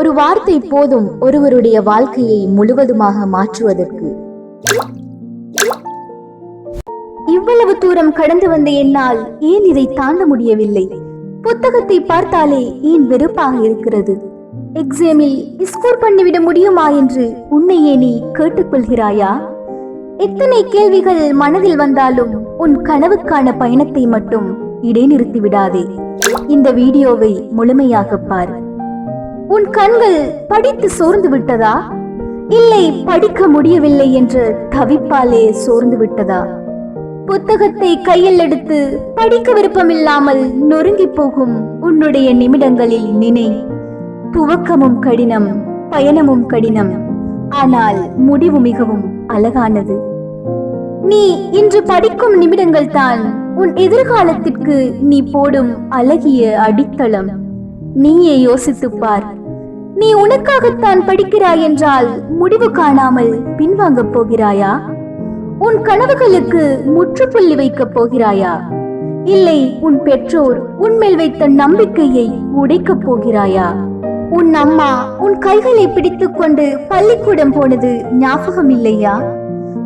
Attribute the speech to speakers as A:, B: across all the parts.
A: ஒரு வார்த்தை போதும் ஒருவருடைய வாழ்க்கையை முழுவதுமாக மாற்றுவதற்கு. இவ்வளவு தூரம் கடந்து வந்த என்னால் ஏன் இதை தாண்ட முடியவில்லை? புத்தகத்தை பார்த்தாலே ஏன் வெறுப்பாக இருக்கிறது? எக்ஸாமில் ஸ்கோர் பண்ணிவிட முடியுமா என்று உன்னையே நீ கேட்டுக்கொள்கிறாயா? எத்தனை கேள்விகள் மனதில் வந்தாலும் உன் கனவுக்கான பயணத்தை மட்டும் இடைநிறுத்தி விடாதே இந்த வீடியோவை முழுமையாக பார். உன் கண்கள் படித்து சோர்ந்து விட்டதா? இல்லை படிக்க முடியவில்லை என்று தவிப்பாலே சோர்ந்து விட்டதா? புத்தகத்தை கையில் எடுத்து படிக்க விருப்பமில்லாமல் நொறுங்கி போகும் உன்னுடைய நிமிடங்களில் நினை. துவக்கமும் கடினம் பயணமும் கடினம் ஆனால் முடிவு மிகவும் அழகானது. நீ இன்று படிக்கும் நிமிடங்கள் தான் உன் எதிர்காலத்திற்கு நீ போடும் அழகிய அடித்தளம். நீயே யோசித்துப் பார் நீ உனக்காகத்தான் படிக்கிறாய் என்றால் முடிவு காணாமல் பின்வாங்கப் போகிறாயா? உன் கனவுகளுக்கு முற்றுப்புள்ளி வைக்கப் போகிறாயா? இல்லை உன் பெற்றோர் உன்மேல் வைத்த நம்பிக்கையை உடைக்கப் போகிறாயா? உன் அம்மா உன் கைகளை பிடித்துக்கொண்டு பள்ளிக்கூடம் போனது ஞாபகம் இல்லையா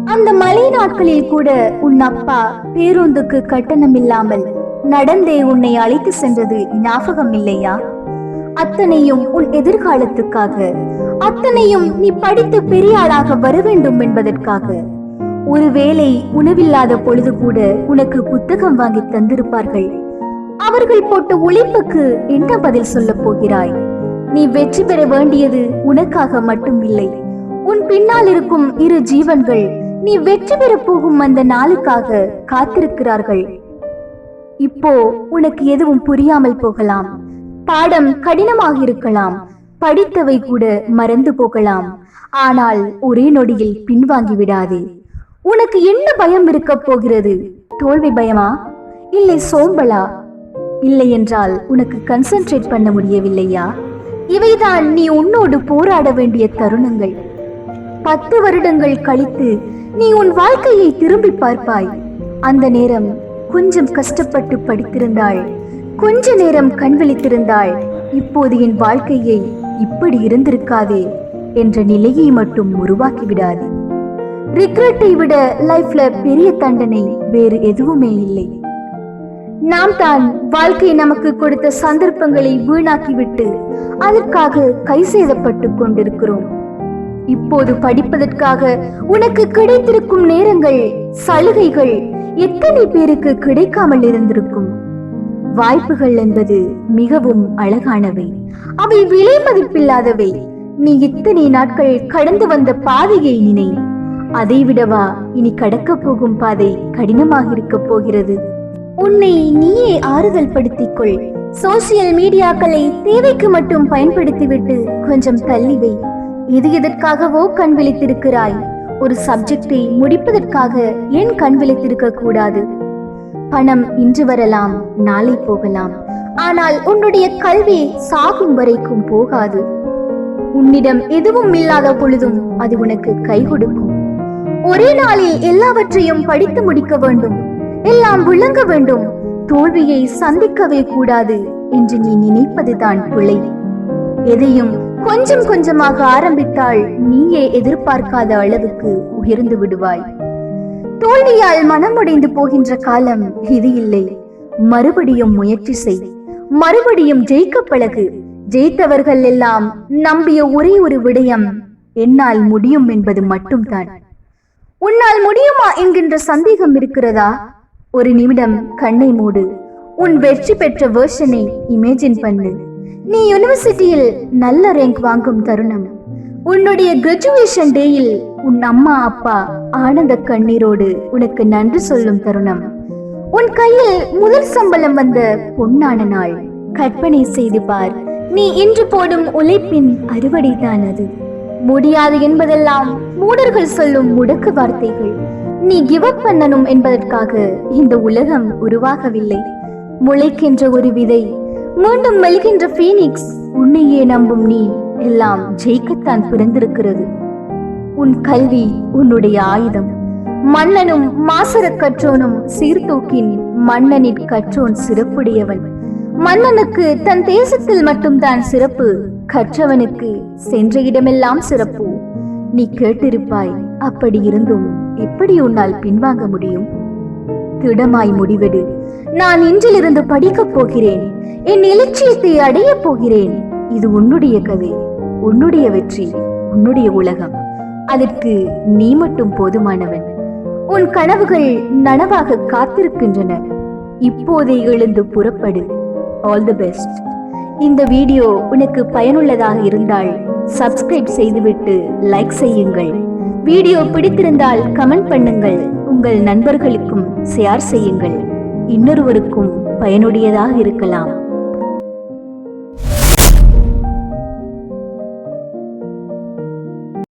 A: அந்த மழை நாட்களில் கூட உன் அப்பா பேருந்துக்கு கட்டணம் இல்லாமல் நடந்தே உன்னை அழைத்து சென்றது ஞாபகம் இல்லையா அத்தனையும் உன் எதிர்காலத்துக்காக. அத்தனையும் நீ படித்து பெரிய ஆளாக வர வேண்டும் என்பதற்காக. ஒருவேளை உணவில்லாத பொழுது கூட உனக்கு புத்தகம் வாங்கி தந்திருப்பார்கள். அவர்கள் போட்ட உழைப்புக்கு என்ன பதில் சொல்லப் போகிறாய்? நீ வெற்றி பெற வேண்டியது உனக்காக மட்டும் இல்லை உன் பின்னால் இருக்கும் இரு ஜீவன்கள் நீ வெற்றி பெறப் போகும் அந்த நாளுக்காக காத்திருக்கிறார்கள். இப்போ உனக்கு எதுவும் புரியாமல் போகலாம். பாடம் கடினமாக இருக்கலாம் படித்தவை கூட மறந்து போகலாம். ஆனால் ஒரே நொடியில் பின்வாங்கி விடாதே. உனக்கு என்ன பயம் இருக்க போகிறது? தோல்வி பயமா? இல்லை சோம்பலா? இல்லை என்றால் உனக்கு கன்சென்ட்ரேட் பண்ண முடியவில்லையா? இவைதான் நீ உன்னோடு போராட வேண்டிய தருணங்கள். பத்து வருடங்கள் கழித்து நீ உன் வாழ்க்கையை திரும்பி பார்ப்பாய். அந்த நேரம் கொஞ்சம் கஷ்டப்பட்டு படித்திருந்தாள். கொஞ்ச நேரம் கண்விழித்திருந்தாள் இப்போது என் வாழ்க்கையை இப்படி இருந்திருக்காதே என்ற நிலையை மட்டும் உருவாக்கி விடாது. ரிக்ரெட்டை விட லைஃப்ல பெரிய தண்டனை வேறு எதுவுமே இல்லை. நாம் தான் வாழ்க்கை நமக்கு கொடுத்த சந்தர்ப்பங்களை வீணாக்கிவிட்டு அதற்காக கை செய்தப்பட்டு கொண்டிருக்கிறோம். இப்போது படிப்பதற்காக உனக்கு கிடைத்திருக்கும் நேரங்கள் சலுகைகள் எத்தனை பேருக்கு கிடைக்காமல் இருந்திருக்கும்? வாய்ப்புகள் என்பது மிகவும் அழகானவை. அவை விலை மதிப்பில்லாதவை. நீ இத்தனை நாட்கள் கடந்து வந்த பாதையை நினை. அதை விடவா இனி கடக்கப் போகும் பாதை கடினமாக இருக்க போகிறது. உன்னை நீயே ஆறுதல் படுத்திக் கொள் சோசியல் மீடியாக்களை தேவைக்கு மட்டும் பயன்படுத்திவிட்டு கொஞ்சம் தள்ளி வை. இது எதற்காகவோ கண் விழித்திருக்கிறாய். ஒரு சப்ஜெக்டை முடிப்பதற்காக ஏன் கண் விழித்திருக்க கூடாது? பணம் இன்று வரலாம் நாளை போகலாம். ஆனால் உன்னுடைய கல்வி சாகும் வரைக்கும் போகாது. உன்னிடம் எதுவும் இல்லாத பொழுதும் அது உனக்கு கை கொடுக்கும். ஒரே நாளில் எல்லாவற்றையும் படித்து முடிக்க வேண்டும் எல்லாம் விளங்க வேண்டும். தோல்வியை சந்திக்கவே கூடாது என்று நீ நினைப்பதுதான் பிழை. எதையும் கொஞ்சம் கொஞ்சமாக ஆரம்பித்தால் நீயே எதிர்பார்க்காத அளவுக்கு உயர்ந்து விடுவாய். தோல்வியால் மனமுடைந்து போகின்ற காலம் இது இல்லை. மறுபடியும் முயற்சி செய். மறுபடியும் ஜெயிக்க பழகு. ஜெயித்தவர்கள் எல்லாம் நம்பிய ஒரே ஒரு விடயம் என்னால் முடியும் என்பது மட்டும்தான். உன்னால் முடியுமா என்கின்ற சந்தேகம் இருக்கிறதா? ஒரு நிமிடம் கண்ணை மூடு. உன் வெற்றி பெற்ற வேர்ஷனை இமேஜின் பண்ணு. நீ யுனிவர்சிட்டியில் நல்ல ரேங்க் வாங்கும் தருணம். உன்னுடைய கிராஜுவேஷன் டேயில் உன் அம்மா அப்பா ஆனந்த கண்ணீரோடு உனக்கு நன்றி சொல்லும் தருணம். உன் கையில் முதல் சம்பளம் வந்த பொன்னான நாள். கற்பனை செய்து பார் நீ இன்று போடும் உழைப்பின் அறுவடைதான் அது. முடியாது என்பதெல்லாம் மூடர்கள் சொல்லும் முடக்கு வார்த்தைகள். நீ கிவ் அப் பண்ணணும் என்பதற்காக இந்த உலகம் உருவாகவில்லை. முளைக்கின்ற ஒரு விதை மீண்டும் மெல்கின்ற ஃபீனிக்ஸ் உன்னையே நம்பும் நீ எல்லாம் ஜெயிக்கத்தான் பிறந்திருக்கிறது. உன் கல்வி உன்னுடைய ஆயுதம். மன்னனும் மாசர கற்றோனும் சீர்தூக்கின் மன்னனின் கற்றோன் சிறப்புடையவன். மன்னனுக்கு தன் தேசத்தில் மட்டும்தான் சிறப்பு கற்றவனுக்கு சென்ற இடமெல்லாம் சிறப்பு. நீ கேட்டிருப்பாய் அப்படி இருந்தும் எப்படி உன்னால் பின்வாங்க முடியும்? திடமாய் முடிவெடு. நான் இன்றிலிருந்து படிக்கப் போகிறேன். என் இலட்சியத்தை அடையப் போகிறேன். இது உன்னுடைய கதை உன்னுடைய வெற்றி உன்னுடைய உலகம். அதற்கு நீ மட்டும் போதுமானவன். உன் கனவுகள் நனவாக காத்திருக்கின்றன. இப்போதே எழுந்து புறப்படு. ஆல் தி பெஸ்ட் இந்த வீடியோ உனக்கு பயனுள்ளதாக இருந்தால் சப்ஸ்கிரைப் செய்துவிட்டு லைக் செய்யுங்கள். வீடியோ பிடித்திருந்தால் கமெண்ட் பண்ணுங்கள். உங்கள் நண்பர்களுக்கும் ஷேர் செய்யுங்கள். இன்னொருவருக்கும் பயனுடையதாக இருக்கலாம்.